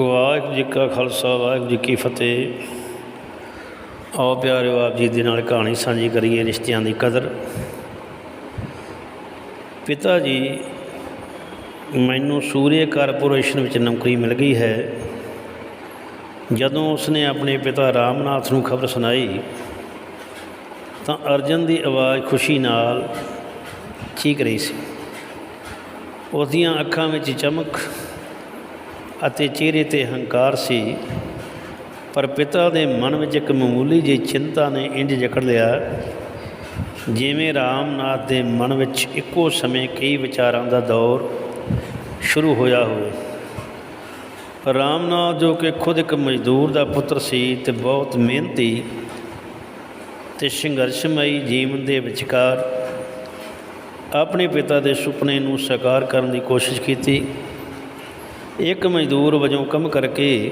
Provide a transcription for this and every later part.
ਵਾਹਿਗੁਰੂ ਜੀ ਕਾ ਖਾਲਸਾ, ਵਾਹਿਗੁਰੂ ਜੀ ਕੀ ਫਤਿਹ। ਆਓ ਪਿਆਰਿਓ, ਆਪ ਜੀ ਦੇ ਨਾਲ ਕਹਾਣੀ ਸਾਂਝੀ ਕਰੀਏ ਰਿਸ਼ਤਿਆਂ ਦੀ ਕਦਰ। ਪਿਤਾ ਜੀ, ਮੈਨੂੰ ਸੂਰਿਆ ਕਾਰਪੋਰੇਸ਼ਨ ਵਿੱਚ ਨੌਕਰੀ ਮਿਲ ਗਈ ਹੈ। ਜਦੋਂ ਉਸਨੇ ਆਪਣੇ ਪਿਤਾ ਰਾਮਨਾਥ ਨੂੰ ਖਬਰ ਸੁਣਾਈ, ਤਾਂ ਅਰਜਨ ਦੀ ਆਵਾਜ਼ ਖੁਸ਼ੀ ਨਾਲ ਚੀਕ ਰਹੀ ਸੀ। ਉਸ ਦੀਆਂ ਅੱਖਾਂ ਵਿੱਚ ਚਮਕ ਅਤੇ ਚਿਹਰੇ ਤੇ ਹੰਕਾਰ ਸੀ, ਪਰ ਪਿਤਾ ਦੇ ਮਨ ਵਿੱਚ ਇੱਕ ਮਾਮੂਲੀ ਜਿਹੀ ਚਿੰਤਾ ਨੇ ਇੰਜ ਜਕੜ ਲਿਆ, ਜਿਵੇਂ ਰਾਮਨਾਥ ਦੇ ਮਨ ਵਿੱਚ ਇੱਕੋ ਸਮੇਂ ਕਈ ਵਿਚਾਰਾਂ ਦਾ ਦੌਰ ਸ਼ੁਰੂ ਹੋਇਆ ਹੋਵੇ। ਰਾਮਨਾਥ ਜੋ ਕਿ ਖੁਦ ਇੱਕ ਮਜ਼ਦੂਰ ਦਾ ਪੁੱਤਰ ਸੀ ਤੇ ਬਹੁਤ ਮਿਹਨਤੀ ਤੇ ਸੰਘਰਸ਼ਮਈ ਜੀਵਨ ਦੇ ਵਿਚਕਾਰ ਆਪਣੇ ਪਿਤਾ ਦੇ ਸੁਪਨੇ ਨੂੰ ਸਾਕਾਰ ਕਰਨ ਦੀ ਕੋਸ਼ਿਸ਼ ਕੀਤੀ ਇੱਕ ਮਜ਼ਦੂਰ ਵਜੋਂ ਕੰਮ ਕਰਕੇ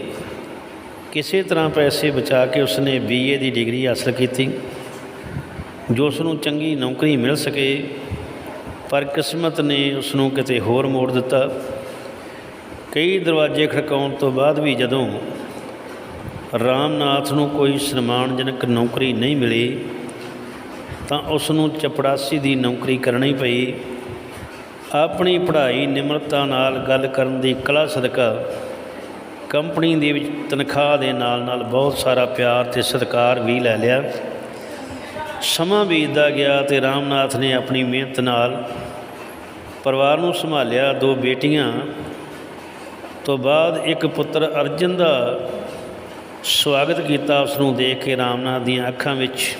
ਕਿਸੇ ਤਰ੍ਹਾਂ ਪੈਸੇ ਬਚਾ ਕੇ ਉਸਨੇ ਬੀਏ ਦੀ ਡਿਗਰੀ ਹਾਸਲ ਕੀਤੀ, ਜੋ ਉਸ ਨੂੰ ਚੰਗੀ ਨੌਕਰੀ ਮਿਲ ਸਕੇ, ਪਰ ਕਿਸਮਤ ਨੇ ਉਸ ਨੂੰ ਕਿਤੇ ਹੋਰ ਮੋੜ ਦਿੱਤਾ। ਕਈ ਦਰਵਾਜ਼ੇ ਖੜਕਾਉਣ ਤੋਂ ਬਾਅਦ ਵੀ ਜਦੋਂ ਰਾਮਨਾਥ ਨੂੰ ਕੋਈ ਸਨਮਾਨਜਨਕ ਨੌਕਰੀ ਨਹੀਂ ਮਿਲੀ, ਤਾਂ ਉਸ ਨੂੰ ਚਪੜਾਸੀ ਦੀ ਨੌਕਰੀ ਕਰਨੀ ਪਈ। ਆਪਣੀ ਪੜ੍ਹਾਈ ਨਿਮਰਤਾ ਨਾਲ ਗੱਲ ਕਰਨ ਦੀ ਕਲਾ ਸਦਕਾ ਕੰਪਨੀ ਦੇ ਵਿੱਚ ਤਨਖਾਹ ਦੇ ਨਾਲ ਨਾਲ ਬਹੁਤ ਸਾਰਾ ਪਿਆਰ ਤੇ ਸਤਿਕਾਰ ਵੀ ਲੈ ਲਿਆ। ਸਮਾਂ ਬੀਤਦਾ ਗਿਆ ਤੇ ਰਾਮਨਾਥ ਨੇ ਆਪਣੀ ਮਿਹਨਤ ਨਾਲ ਪਰਿਵਾਰ ਨੂੰ ਸੰਭਾਲਿਆ। ਦੋ ਬੇਟੀਆਂ ਤੋਂ ਬਾਅਦ ਇੱਕ ਪੁੱਤਰ ਅਰਜਨ ਦਾ ਸਵਾਗਤ ਕੀਤਾ। ਉਸ ਨੂੰ ਦੇਖ ਕੇ ਰਾਮਨਾਥ ਦੀਆਂ ਅੱਖਾਂ ਵਿੱਚ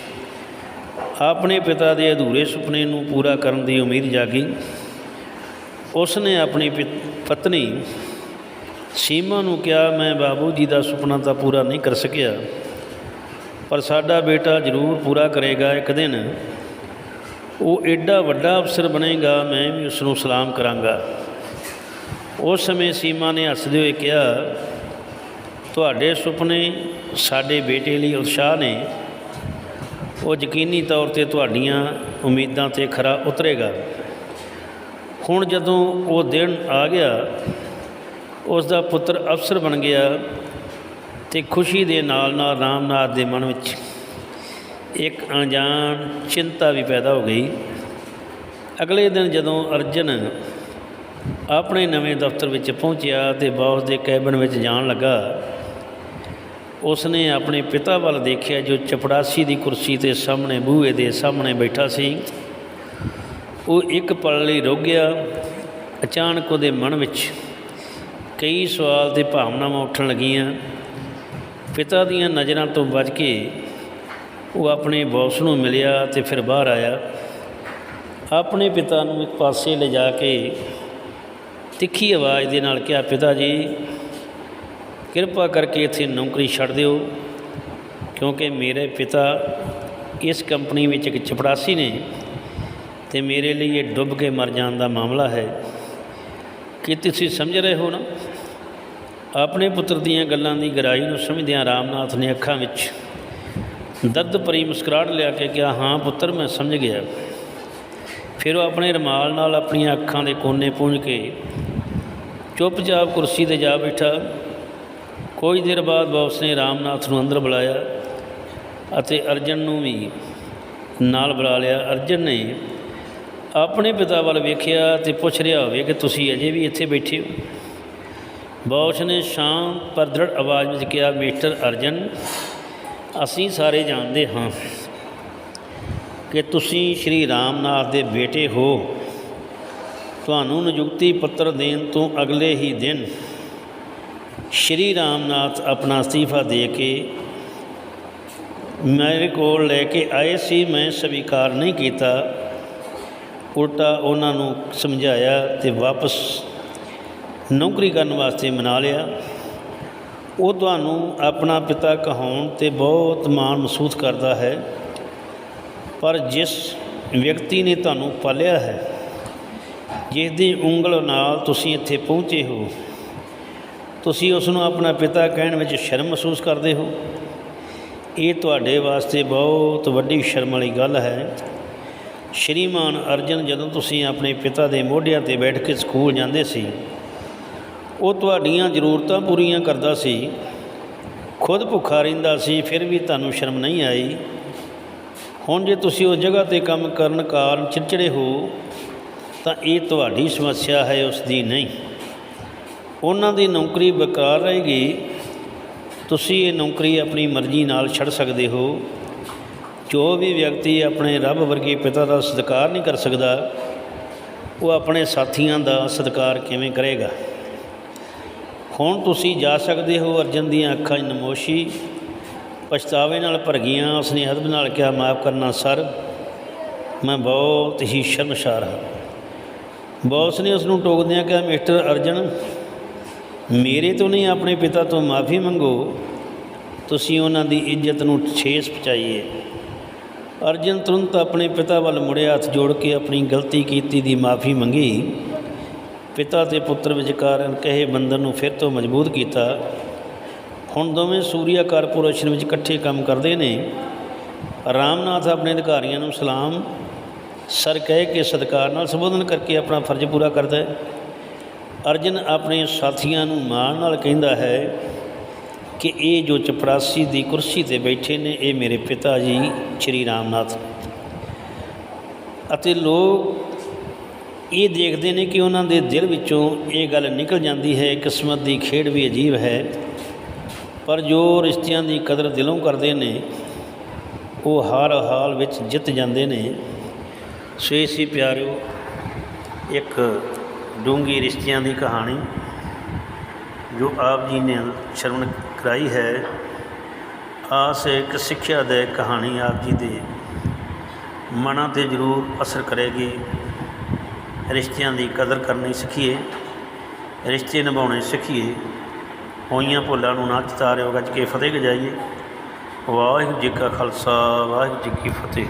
ਆਪਣੇ ਪਿਤਾ ਦੇ ਅਧੂਰੇ ਸੁਪਨੇ ਨੂੰ ਪੂਰਾ ਕਰਨ ਦੀ ਉਮੀਦ ਜਾਗੀ। ਉਸ ਨੇ ਆਪਣੀ ਪਤਨੀ ਸੀਮਾ ਨੂੰ ਕਿਹਾ, ਮੈਂ ਬਾਬੂ ਜੀ ਦਾ ਸੁਪਨਾ ਤਾਂ ਪੂਰਾ ਨਹੀਂ ਕਰ ਸਕਿਆ, ਪਰ ਸਾਡਾ ਬੇਟਾ ਜ਼ਰੂਰ ਪੂਰਾ ਕਰੇਗਾ ਇੱਕ ਦਿਨ। ਉਹ ਐਡਾ ਵੱਡਾ ਅਫਸਰ ਬਣੇਗਾ, ਮੈਂ ਵੀ ਉਸ ਨੂੰ ਸਲਾਮ ਕਰਾਂਗਾ। ਉਸ ਸਮੇਂ ਸੀਮਾ ਨੇ ਹੱਸਦੇ ਹੋਏ ਕਿਹਾ, ਤੁਹਾਡੇ ਸੁਪਨੇ ਸਾਡੇ ਬੇਟੇ ਲਈ ਉਤਸ਼ਾਹ ਨੇ। ਉਹ ਯਕੀਨੀ ਤੌਰ ਤੇ ਤੁਹਾਡੀਆਂ ਉਮੀਦਾਂ ਤੇ ਖਰਾ ਉਤਰੇਗਾ। ਹੁਣ ਜਦੋਂ ਉਹ ਦਿਨ ਆ ਗਿਆ ਉਸ ਦਾ ਪੁੱਤਰ ਅਫਸਰ ਬਣ ਗਿਆ ਤੇ ਖੁਸ਼ੀ ਦੇ ਨਾਲ ਨਾਲ ਰਾਮਨਾਥ ਦੇ ਮਨ ਵਿੱਚ ਇੱਕ ਅਣਜਾਣ ਚਿੰਤਾ ਵੀ ਪੈਦਾ ਹੋ ਗਈ। ਅਗਲੇ ਦਿਨ ਜਦੋਂ ਅਰਜਨ ਆਪਣੇ ਨਵੇਂ ਦਫ਼ਤਰ ਵਿੱਚ ਪਹੁੰਚਿਆ ਤੇ ਬੌਸ ਦੇ ਕੈਬਨ ਵਿੱਚ ਜਾਣ ਲੱਗਾ, ਉਸਨੇ ਆਪਣੇ ਪਿਤਾ ਵੱਲ ਦੇਖਿਆ ਜੋ ਚਪੜਾਸੀ ਦੀ ਕੁਰਸੀ ਤੇ ਸਾਹਮਣੇ ਬੂਹੇ ਦੇ ਸਾਹਮਣੇ ਬੈਠਾ ਸੀ। ਉਹ ਇੱਕ ਪਲ ਲਈ ਰੁਕ ਗਿਆ। ਅਚਾਨਕ ਉਹਦੇ ਮਨ ਵਿੱਚ ਕਈ ਸਵਾਲ ਤੇ ਭਾਵਨਾਵਾਂ ਉੱਠਣ ਲੱਗੀਆਂ। ਪਿਤਾ ਦੀਆਂ ਨਜ਼ਰਾਂ ਤੋਂ ਬਚ ਕੇ ਉਹ ਆਪਣੇ ਬੌਸ ਨੂੰ ਮਿਲਿਆ ਤੇ ਫਿਰ ਬਾਹਰ ਆਇਆ। ਆਪਣੇ ਪਿਤਾ ਨੂੰ ਇੱਕ ਪਾਸੇ ਲਿਜਾ ਕੇ ਤਿੱਖੀ ਆਵਾਜ਼ ਦੇ ਨਾਲ ਕਿਹਾ, ਪਿਤਾ ਜੀ, ਕਿਰਪਾ ਕਰਕੇ ਇੱਥੇ ਨੌਕਰੀ ਛੱਡ ਦਿਓ, ਕਿਉਂਕਿ ਮੇਰੇ ਪਿਤਾ ਇਸ ਕੰਪਨੀ ਵਿੱਚ ਇੱਕ ਚਪੜਾਸੀ ਨੇ। ਤੇ ਮੇਰੇ ਲਈ ਇਹ ਡੁੱਬ ਕੇ ਮਰ ਜਾਣ ਦਾ ਮਾਮਲਾ ਹੈ। ਕੀ ਤੁਸੀਂ ਸਮਝ ਰਹੇ ਹੋ ਨਾ? ਆਪਣੇ ਪੁੱਤਰ ਦੀਆਂ ਗੱਲਾਂ ਦੀ ਗਹਿਰਾਈ ਨੂੰ ਸਮਝਦਿਆਂ ਰਾਮਨਾਥ ਨੇ ਅੱਖਾਂ ਵਿੱਚ ਦਰਦ ਭਰੀ ਮੁਸਕਰਾਹਟ ਲਿਆ ਕੇ ਕਿਹਾ, ਹਾਂ ਪੁੱਤਰ, ਮੈਂ ਸਮਝ ਗਿਆ। ਫਿਰ ਉਹ ਆਪਣੇ ਰਮਾਲ ਨਾਲ ਆਪਣੀਆਂ ਅੱਖਾਂ ਦੇ ਕੋਨੇ ਪੂੰਝ ਕੇ ਚੁੱਪਚਾਪ ਕੁਰਸੀ ਤੇ ਜਾ ਬੈਠਾ। ਕੁਝ ਦੇਰ ਬਾਅਦ ਬੌਸ ਨੇ ਰਾਮਨਾਥ ਨੂੰ ਅੰਦਰ ਬੁਲਾਇਆ ਅਤੇ ਅਰਜਨ ਨੂੰ ਵੀ ਨਾਲ ਬੁਲਾ ਲਿਆ। ਅਰਜਨ ਨੇ ਆਪਣੇ ਪਿਤਾ ਵੱਲ ਵੇਖਿਆ ਤੇ ਪੁੱਛ ਰਿਹਾ ਹੋਵੇ ਕਿ ਤੁਸੀਂ ਅਜੇ ਵੀ ਇੱਥੇ ਬੈਠੇ ਹੋ। ਬੌਸ ਨੇ ਸ਼ਾਮ ਪਰ ਦ੍ਰਿੜ ਆਵਾਜ਼ ਵਿੱਚ ਕਿਹਾ, ਮਿਸਟਰ ਅਰਜਨ, ਅਸੀਂ ਸਾਰੇ ਜਾਣਦੇ ਹਾਂ ਕਿ ਤੁਸੀਂ ਸ਼੍ਰੀ ਰਾਮਨਾਥ ਦੇ ਬੇਟੇ ਹੋ। ਤੁਹਾਨੂੰ ਨਿਯੁਕਤੀ ਪੱਤਰ ਦੇਣ ਤੋਂ ਅਗਲੇ ਹੀ ਦਿਨ ਸ਼੍ਰੀ ਰਾਮਨਾਥ ਆਪਣਾ ਅਸਤੀਫਾ ਦੇ ਕੇ ਮੇਰੇ ਕੋਲ ਲੈ ਕੇ ਆਏ ਸੀ। ਮੈਂ ਸਵੀਕਾਰ ਨਹੀਂ ਕੀਤਾ। ਉਲਟਾ ਉਹਨਾਂ ਨੂੰ ਸਮਝਾਇਆ ਤੇ ਵਾਪਸ ਨੌਕਰੀ ਕਰਨ ਵਾਸਤੇ ਮਨਾ ਲਿਆ। ਉਹ ਤੁਹਾਨੂੰ ਆਪਣਾ ਪਿਤਾ ਕਹਾਉਣ ਤੇ ਬਹੁਤ ਮਾਣ ਮਹਿਸੂਸ ਕਰਦਾ ਹੈ, ਪਰ ਜਿਸ ਵਿਅਕਤੀ ਨੇ ਤੁਹਾਨੂੰ ਪਾਲਿਆ ਹੈ, ਜਿਸ ਦੀ ਉਂਗਲ ਨਾਲ ਤੁਸੀਂ ਇੱਥੇ ਪਹੁੰਚੇ ਹੋ, ਤੁਸੀਂ ਉਸ ਨੂੰ ਆਪਣਾ ਪਿਤਾ ਕਹਿਣ ਵਿੱਚ ਸ਼ਰਮ ਮਹਿਸੂਸ ਕਰਦੇ ਹੋ। ਇਹ ਤੁਹਾਡੇ ਵਾਸਤੇ ਬਹੁਤ ਵੱਡੀ ਸ਼ਰਮ ਵਾਲੀ ਗੱਲ ਹੈ। ਸ਼੍ਰੀਮਾਨ ਅਰਜਨ ਜਦੋਂ ਤੁਸੀਂ ਆਪਣੇ ਪਿਤਾ ਦੇ ਮੋਢਿਆਂ ਤੇ ਬੈਠ ਕੇ ਸਕੂਲ ਜਾਂਦੇ ਸੀ, ਉਹ ਤੁਹਾਡੀਆਂ ਜ਼ਰੂਰਤਾਂ ਪੂਰੀਆਂ ਕਰਦਾ ਸੀ, ਖੁਦ ਭੁੱਖਾ ਰਹਿੰਦਾ ਸੀ, ਫਿਰ ਵੀ ਤੁਹਾਨੂੰ ਸ਼ਰਮ ਨਹੀਂ ਆਈ। ਹੁਣ ਜੇ ਤੁਸੀਂ ਉਸ ਜਗ੍ਹਾ ਤੇ ਕੰਮ ਕਰਨ ਕਾਰਨ ਚਿੜਚਿੜੇ ਹੋ, ਤਾਂ ਇਹ ਤੁਹਾਡੀ ਸਮੱਸਿਆ ਹੈ, ਉਸ ਦੀ ਨਹੀਂ। ਉਹਨਾਂ ਦੀ ਨੌਕਰੀ ਬਕਰਾਰ ਰਹੇਗੀ। ਤੁਸੀਂ ਇਹ ਨੌਕਰੀ ਆਪਣੀ ਮਰਜ਼ੀ ਨਾਲ ਛੱਡ ਸਕਦੇ ਹੋ। ਜੋ ਵੀ ਵਿਅਕਤੀ ਆਪਣੇ ਰੱਬ ਵਰਗੇ ਪਿਤਾ ਦਾ ਸਤਿਕਾਰ ਨਹੀਂ ਕਰ ਸਕਦਾ, ਉਹ ਆਪਣੇ ਸਾਥੀਆਂ ਦਾ ਸਤਿਕਾਰ ਕਿਵੇਂ ਕਰੇਗਾ? ਹੁਣ ਤੁਸੀਂ ਜਾ ਸਕਦੇ ਹੋ ਅਰਜਨ ਦੀਆਂ ਅੱਖਾਂ 'ਚ ਨਮੋਸ਼ੀ, ਪਛਤਾਵੇ ਨਾਲ ਭਰ ਗਈਆਂ ਉਸਨੇ ਹਦਬ ਨਾਲ ਕਿਹਾ, ਮਾਫ ਕਰਨਾ ਸਰ, ਮੈਂ ਬਹੁਤ ਹੀ ਸ਼ਰਮਸ਼ਾਰ ਹਾਂ। ਬੌਸ ਨੇ ਉਸ ਨੂੰ ਟੋਕਦਿਆਂ ਕਿਹਾ, ਮਿਸਟਰ ਅਰਜਨ, ਮੇਰੇ ਤੋਂ ਨਹੀਂ, ਆਪਣੇ ਪਿਤਾ ਤੋਂ ਮਾਫੀ ਮੰਗੋ। ਤੁਸੀਂ ਉਹਨਾਂ ਦੀ ਇੱਜ਼ਤ ਨੂੰ ਛੇਸ ਪਹੁੰਚਾਈਏ। ਅਰਜਨ ਤੁਰੰਤ ਆਪਣੇ ਪਿਤਾ ਵੱਲ ਮੁੜਿਆ ਹੱਥ ਜੋੜ ਕੇ ਆਪਣੀ ਗਲਤੀ ਕੀਤੀ ਦੀ ਮਾਫੀ ਮੰਗੀ। ਪਿਤਾ ਤੇ ਪੁੱਤਰ ਵਿਚਕਾਰ ਕਹੇ ਬੰਧਨ ਨੂੰ ਫਿਰ ਤੋਂ ਮਜ਼ਬੂਤ ਕੀਤਾ। ਹੁਣ ਦੋਵੇਂ ਸੂਰਿਆ ਕਾਰਪੋਰੇਸ਼ਨ ਵਿੱਚ ਇਕੱਠੇ ਕੰਮ ਕਰਦੇ ਨੇ। ਰਾਮਨਾਥ ਆਪਣੇ ਅਧਿਕਾਰੀਆਂ ਨੂੰ ਸਲਾਮ। ਸਰ ਕਹਿ ਕੇ ਸਤਿਕਾਰ ਨਾਲ ਸੰਬੋਧਨ ਕਰਕੇ ਆਪਣਾ ਫਰਜ਼ ਪੂਰਾ ਕਰਦਾ ਹੈ। ਅਰਜਨ ਆਪਣੇ ਸਾਥੀਆਂ ਨੂੰ ਮਾਣ ਨਾਲ ਕਹਿੰਦਾ ਹੈ ਕਿ ਇਹ ਜੋ ਚਪੜਾਸੀ ਦੀ ਕੁਰਸੀ ਤੇ ਬੈਠੇ ਨੇ, ਇਹ ਮੇਰੇ ਪਿਤਾ ਜੀ, ਸ਼੍ਰੀ ਰਾਮਨਾਥ। ਅਤੇ ਲੋਕ ਇਹ ਦੇਖਦੇ ਨੇ ਕਿ ਉਹਨਾਂ ਦੇ ਦਿਲ ਵਿੱਚੋਂ ਇਹ ਗੱਲ ਨਿਕਲ ਜਾਂਦੀ ਹੈ, ਕਿਸਮਤ ਦੀ ਖੇਡ ਵੀ ਅਜੀਬ ਹੈ। ਪਰ ਜੋ ਰਿਸ਼ਤਿਆਂ ਦੀ ਕਦਰ ਦਿਲੋਂ ਕਰਦੇ ਨੇ, ਉਹ ਹਰ ਹਾਲ ਵਿੱਚ ਜਿੱਤ ਜਾਂਦੇ ਨੇ। ਸੋ ਇਹ ਪਿਆਰਿਓ, ਇੱਕ ਡੂੰਗੀ ਰਿਸ਼ਤਿਆਂ ਦੀ ਕਹਾਣੀ, ਜੋ ਆਪ ਜੀ ਨੇ ਸ਼ਰਵਣ ਕਰਾਈ ਹੈ, ਆਸ ਹੈ ਇੱਕ ਸਿੱਖਿਆ ਦੇ ਕਹਾਣੀ ਆਪ ਜੀ ਦੇ। ਮਨਾਂ ਤੇ ਜ਼ਰੂਰ ਅਸਰ ਕਰੇਗੀ। ਰਿਸ਼ਤਿਆਂ ਦੀ ਕਦਰ ਕਰਨੀ ਸਿੱਖੀਏ, ਰਿਸ਼ਤੇ ਨਿਭਾਉਣੇ ਸਿੱਖੀਏ। ਹੋਈਆਂ ਭੁੱਲਾਂ ਨੂੰ ਨਾ ਚਿਤਾਰਿਓ, ਗੱਜ ਕੇ ਫਤਿਹ ਗਜਾਈਏ। ਵਾਹਿਗੁਰੂ ਜੀ ਕਾ ਖਾਲਸਾ, ਵਾਹਿਗੁਰੂ ਜੀ ਕੀ ਫਤਿਹ।